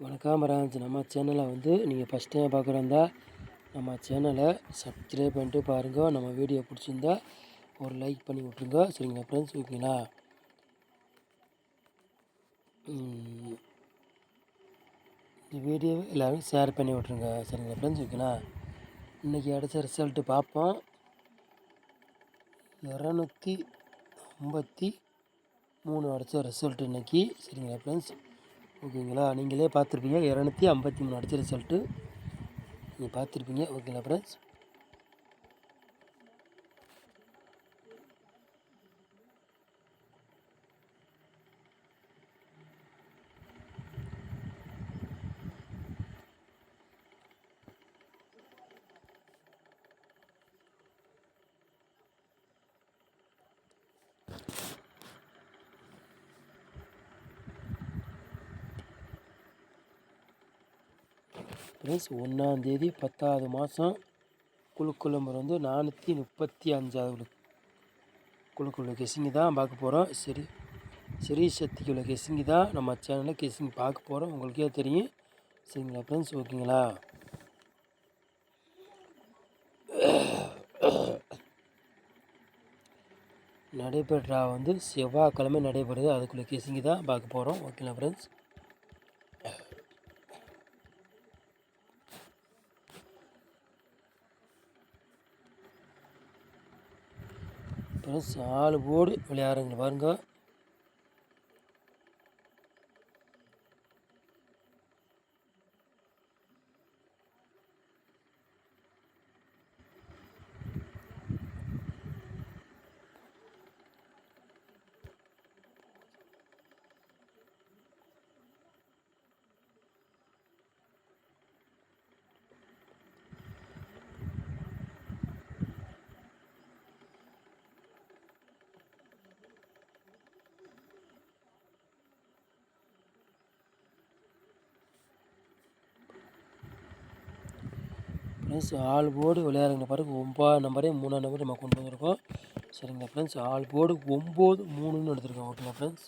வணக்கம் ராஜ். நம்ம சேனலை வந்து நீங்கள் ஃபஸ்ட் டைம் பார்க்குறதா நம்ம சேனலை சப்ஸ்கிரைப் பண்ணிட்டு பாருங்கள் நம்ம வீடியோ பிடிச்சிருந்தா ஒரு லைக் பண்ணி விட்ருங்க சரிங்களா ஃப்ரெண்ட்ஸ் ஓகேங்களா? இந்த வீடியோவை எல்லோரும் ஷேர் பண்ணி விட்ருங்க சரிங்களா ஃப்ரெண்ட்ஸ் ஓகேங்களா? இன்றைக்கி அடித்த ரிசல்ட்டு பார்ப்போம். இரநூத்தி ஐம்பத்தி மூணு அடித்த ரிசல்ட் இன்றைக்கி சரிங்களா ஃப்ரெண்ட்ஸ் ஓகேங்களா? நீங்களே பார்த்துருப்பீங்க. இரநூத்தி ஐம்பத்தி மூணு அடித்த ரிசல்ட்டு நீங்கள் பார்த்துருப்பீங்க. ஓகேங்களா ஃப்ரெண்ட்ஸ் ஃப்ரெண்ட்ஸ் ஒன்றாந்தேதி பத்தாவது மாதம் குழுக்குள்ள வந்து நானூற்றி முப்பத்தி அஞ்சாவது குழுக்குள்ள கெசிங்கி தான் பார்க்க போகிறோம் சரி ஸ்ரீ சக்திக்குள்ள கெஸிங்கு தான் நம்ம சேனலில் கெசிங் பார்க்க போகிறோம் உங்களுக்கே தெரியும். சரிங்களா ஃப்ரெண்ட்ஸ் ஓகேங்களா? நடைபெற்றா வந்து செவ்வாய்க்கிழமை நடைபெறுது. அதுக்குள்ளே கெஸிங்கு தான் பார்க்க போகிறோம் ஓகேங்களா ஃப்ரெண்ட்ஸ் ஃப்ரெண்ட்ஸ் ஆள் போர்டு விளையாடுறீங்க பாருங்க. ஃப்ரெண்ட்ஸ் ஆள் போர்டு விளையாடுங்க பாருங்க ஒம்பது நம்பரே மூணாம் நம்பர் நம்ம கொண்டு வந்திருக்கோம். சரிங்களா ஃப்ரெண்ட்ஸ் ஆல் போர்டு ஒம்பது மூணுன்னு எடுத்திருக்கோம் ஓகேங்களா ஃப்ரெண்ட்ஸ்?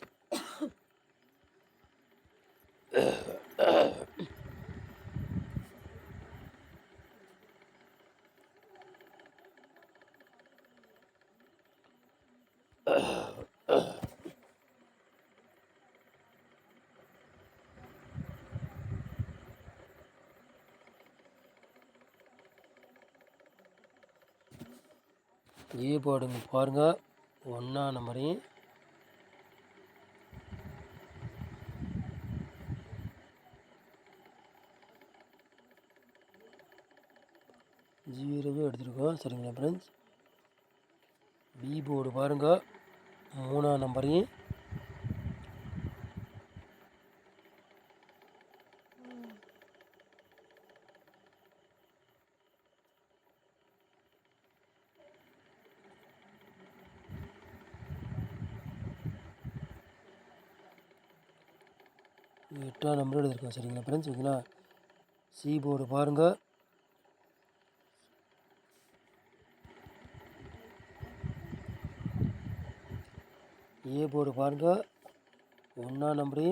ஏ போர்டுங்க பாருங்க. ஒன்றா நம்பரையும். ஜீரோவே எடுத்துருக்கோம். சரிங்களா ஃப்ரெண்ட்ஸ் பி போர்டு பாருங்க. மூணாம் நம்பரையும். எட்டாம் நம்பர் எடுத்திருக்கோம் சரிங்களா? ஃப்ரெண்ட்ஸ் ஓகேங்களா? சி போர்டு பாருங்கள் ஏ போர்டு பாருங்கள் ஒன்றாம் நம்பரு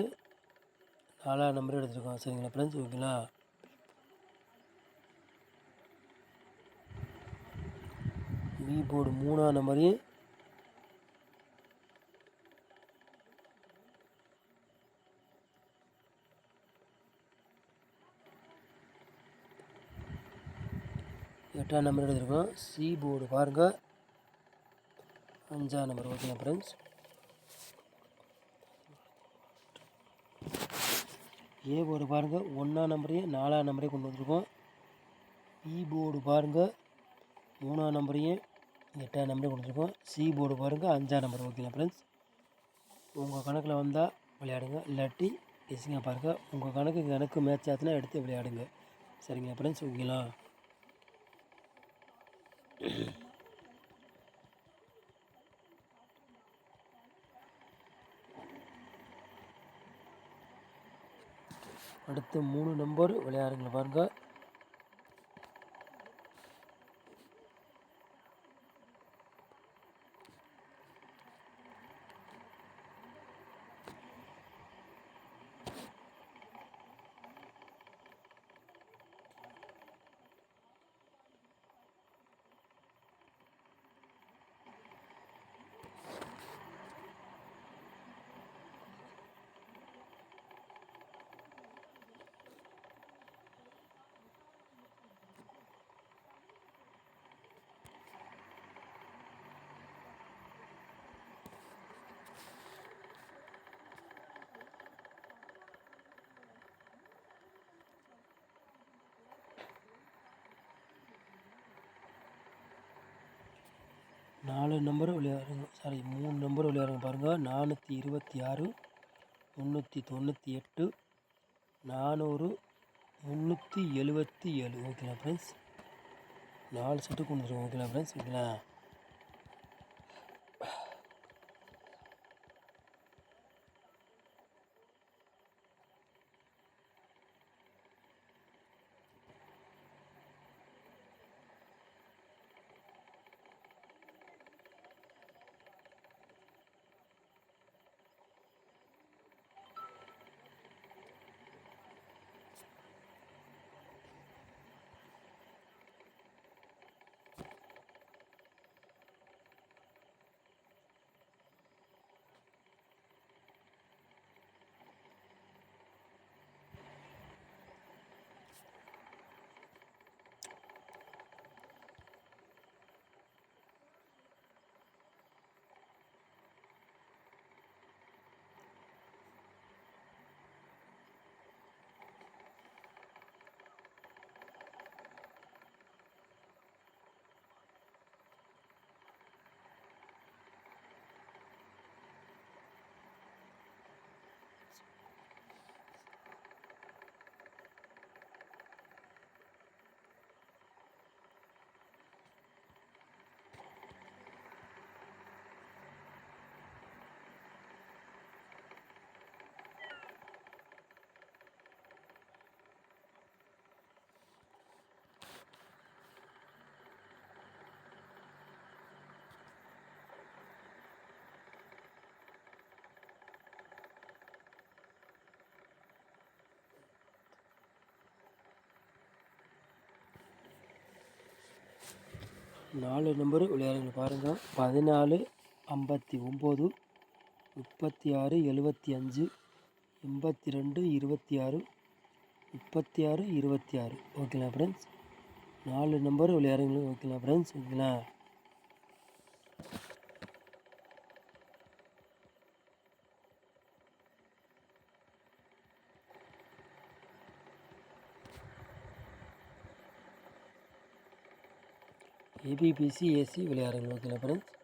நாலாம் நம்பர் எடுத்திருக்கோம் சரிங்களா? ஃப்ரெண்ட்ஸ் ஓகேங்களா? பி போர்டு மூணாம் நம்பரு எட்டாம் நம்பர் எழுதியிருக்கோம் சி போர்டு பாருங்கள் அஞ்சாம் நம்பர் ஓகேங்களா ஃப்ரெண்ட்ஸ் ஏ போர்டு பாருங்கள் ஒன்றாம் நம்பரையும் நாலாம் நம்பரையும் கொண்டு வந்திருக்கோம். இ போர்டு பாருங்கள் மூணாம் நம்பரையும் எட்டாம் நம்பரையும் கொண்டு வந்திருக்கோம். சி போர்டு பாருங்கள் அஞ்சாம் நம்பர் ஓகேங்களா ஃப்ரெண்ட்ஸ் உங்கள் கணக்கில் வந்தால் விளையாடுங்க. இல்லாட்டி எசிங்க பாருங்கள் உங்கள் கணக்கு கணக்கு மேட்ச் ஆச்சுன்னா எடுத்து விளையாடுங்க. சரிங்களா ஃப்ரெண்ட்ஸ் ஓகேங்களா? அடுத்து மூணு நம்பர் விளையாடுங்க பாருங்க நாலு நம்பர் விளையாடுங்க. சாரி மூணு நம்பர் விளையாடுங்க பாருங்கள் நானூற்றி இருபத்தி ஆறு முந்நூற்றி தொண்ணூற்றி எட்டு நானூறு முந்நூற்றி எழுபத்தி ஏழு. ஓகேங்களா ஃப்ரெண்ட்ஸ் நாலு செட்டு கொண்டு வந்துருக்கோம் ஓகேங்களா ஃப்ரெண்ட்ஸ் ஓகேங்களா நாலு நம்பர் விளையாடுங்க பாருங்கள் பதினாலு ஐம்பத்தி ஒம்பது முப்பத்தி ஆறு எழுபத்தி அஞ்சு எண்பத்தி ரெண்டு இருபத்தி ஆறு முப்பத்தி ஆறு இருபத்தி ஆறு. ஓகேங்களா ஃப்ரெண்ட்ஸ் நாலு நம்பர் விளையாடுங்க ஓகேங்களா ஃப்ரெண்ட்ஸ் ஓகேங்களா ஏபிபிசி ஏசி விளையாடுங்க ஓகேங்களா ஃப்ரெண்ட்ஸ்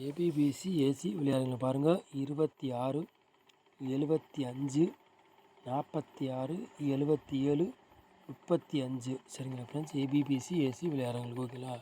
ஏபிபிசி ஏசி விளையாடுங்க பாருங்கள் இருபத்தி ஆறு எழுபத்தி அஞ்சு நாற்பத்தி ஆறு எழுபத்தி ஏழு முப்பத்தி அஞ்சு சரிங்களா ஃப்ரெண்ட்ஸ் ஏபிபிசி ஏசி விளையாடுறவங்களுக்கு ஓகேங்களா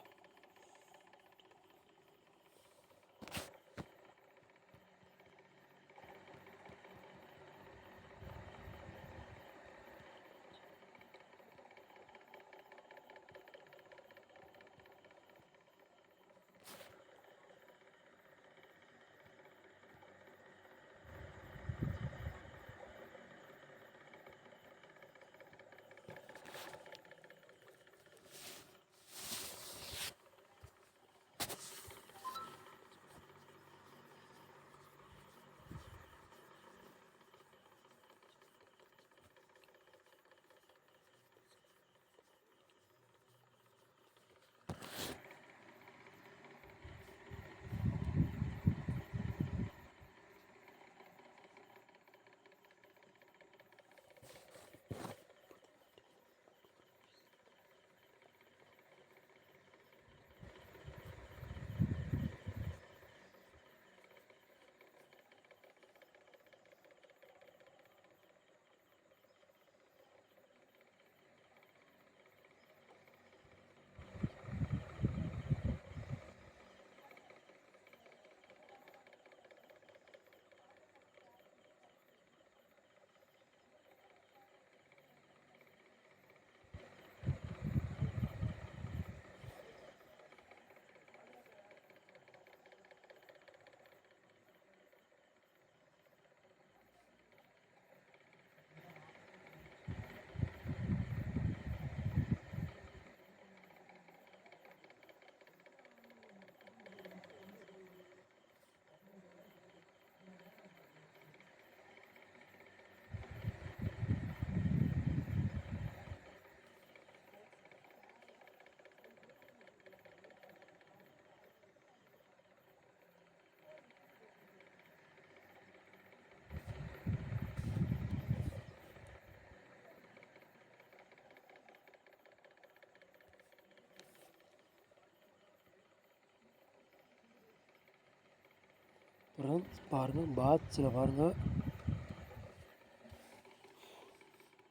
ஃப்ரெண்ட்ஸ் பாருங்கள் பாக்ஸில் பாருங்கள்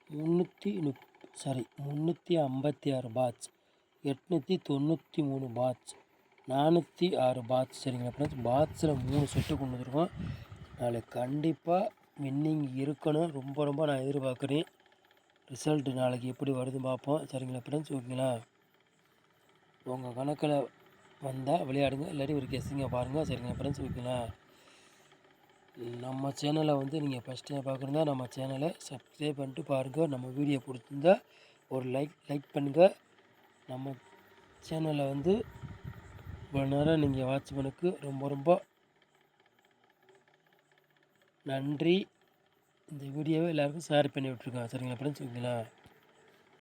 முந்நூற்றி முப் சாரி முந்நூற்றி ஐம்பத்தி ஆறு பாட்ச் எட்நூற்றி தொண்ணூற்றி மூணு பாட்ச் நானூற்றி ஆறு பாட்ச் சரிங்களா ஃப்ரெண்ட்ஸ் பாட்ஸில் மூணு செட்டு கொண்டு வந்துருக்கோம். நாளைக்கு கண்டிப்பாக வின்னிங் இருக்கணும். ரொம்ப ரொம்ப நான் எதிர்பார்க்குறேன். ரிசல்ட்டு நாளைக்கு எப்படி வருதுன்னு பார்ப்போம். சரிங்களா ஃப்ரெண்ட்ஸ் ஓகேங்களா உங்கள் கணக்கில் வந்தால் விளையாடுங்க. இல்லாட்டி ஒரு கெஸ்ஸிங்க பாருங்கள் சரிங்களா ஃப்ரெண்ட்ஸ் ஓகேங்களா நம்ம சேனலை வந்து நீங்கள் ஃபஸ்ட் டைம் பார்க்குறதா நம்ம சேனலை சப்ஸ்கிரைப் பண்ணிட்டு பாருங்கள் நம்ம வீடியோ பிடிச்சிருந்தா ஒரு லைக் லைக் பண்ணுங்கள் நம்ம சேனலை வந்து இவ்வளோ நேரம் நீங்கள் வாட்ச் ரொம்ப ரொம்ப நன்றி. இந்த வீடியோவை எல்லாருக்கும் ஷேர் பண்ணி விட்ருக்கோம் சரிங்களா ஃப்ரெண்ட்ஸ் ஓகேங்களா?